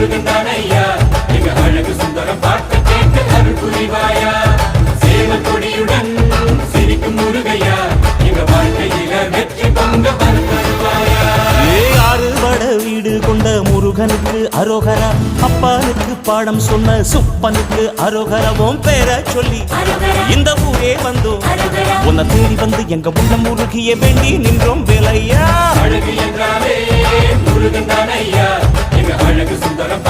முருகன் தானையா? எங்க அழகு சுந்தரம் பார்க்க கேட்க அருள் புரிவாயா? சேவ கொடியுடன் சிரிக்கும் முருகையா? எங்க வாழ்க்கையில வெற்றி பங்க பருவாயா அறுபட வீடு கொண்ட முருகனுக்கு அரோகரா. அப்பானுக்கு பாடம் சொன்ன சுப்பனுக்கு அரோகரவும் பேர சொல்லி இந்த ஊரே வந்தோம். உன்னை தேடி வந்து எங்க உள்ள முருகிய வேண்டி நின்றோம் வேலையா? முருகன் தானையா? 사람들은